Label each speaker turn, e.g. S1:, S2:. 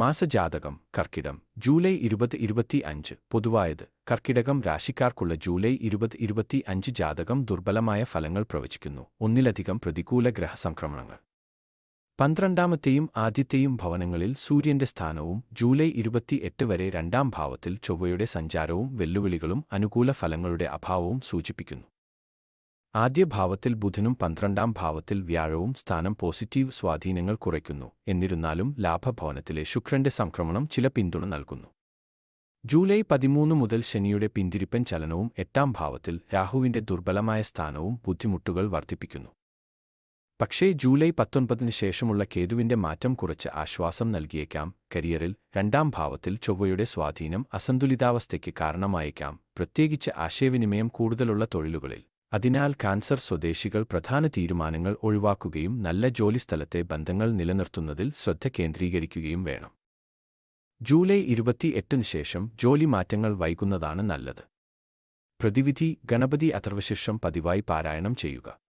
S1: മാസജാതകം കർക്കിടം July ഇരുപത് ഇരുപത്തി അഞ്ച്. പൊതുവായത് കർക്കിടകം രാശിക്കാർക്കുള്ള ജൂലൈ ഇരുപത് ഇരുപത്തി അഞ്ച് ജാതകം ദുർബലമായ ഫലങ്ങൾ പ്രവചിക്കുന്നു. ഒന്നിലധികം പ്രതികൂല ഗ്രഹസംക്രമണങ്ങൾ പന്ത്രണ്ടാമത്തെയും ആദ്യത്തെയും ഭവനങ്ങളിൽ സൂര്യന്റെ സ്ഥാനവും ജൂലൈ ഇരുപത്തിയെട്ട് വരെ രണ്ടാം ഭാവത്തിൽ ചൊവ്വയുടെ സഞ്ചാരവും വെല്ലുവിളികളും അനുകൂല ഫലങ്ങളുടെ അഭാവവും സൂചിപ്പിക്കുന്നു. ആദ്യ ഭാവത്തിൽ ബുധനും പന്ത്രണ്ടാം ഭാവത്തിൽ വ്യാഴവും സ്ഥാനം പോസിറ്റീവ് സ്വാധീനങ്ങൾ കുറയ്ക്കുന്നു. എന്നിരുന്നാലും ലാഭഭവനത്തിലെ ശുക്രന്റെ സംക്രമണം ചില പിന്തുണ നൽകുന്നു. ജൂലൈ പതിമൂന്ന് മുതൽ ശനിയുടെ പിന്തിരിപ്പൻ ചലനവും എട്ടാം ഭാവത്തിൽ രാഹുവിന്റെ ദുർബലമായ സ്ഥാനവും ബുദ്ധിമുട്ടുകൾ വർദ്ധിപ്പിക്കുന്നു. പക്ഷേ ജൂലൈ പത്തൊൻപതിന് ശേഷമുള്ള കേതുവിന്റെ മാറ്റം കുറച്ച് ആശ്വാസം നൽകിയേക്കാം. കരിയറിൽ രണ്ടാം ഭാവത്തിൽ ചൊവ്വയുടെ സ്വാധീനം അസന്തുലിതാവസ്ഥയ്ക്ക് കാരണമായേക്കാം. പ്രത്യേകിച്ച് ആശയവിനിമയം കൂടുതലുള്ള തൊഴിലുകളിൽ. അതിനാൽ കാൻസർ സ്വദേശികൾ പ്രധാന തീരുമാനങ്ങൾ ഒഴിവാക്കുകയും നല്ല ജോലിസ്ഥലത്തെ ബന്ധങ്ങൾ നിലനിർത്തുന്നതിൽ ശ്രദ്ധ കേന്ദ്രീകരിക്കുകയും വേണം. ജൂലൈ ഇരുപത്തിയെട്ടിന് ശേഷം ജോലി മാറ്റങ്ങൾ വൈകുന്നതാണ് നല്ലത്. പ്രതിവിധി ഗണപതി അഥർവശിഷം പതിവായി പാരായണം ചെയ്യുക.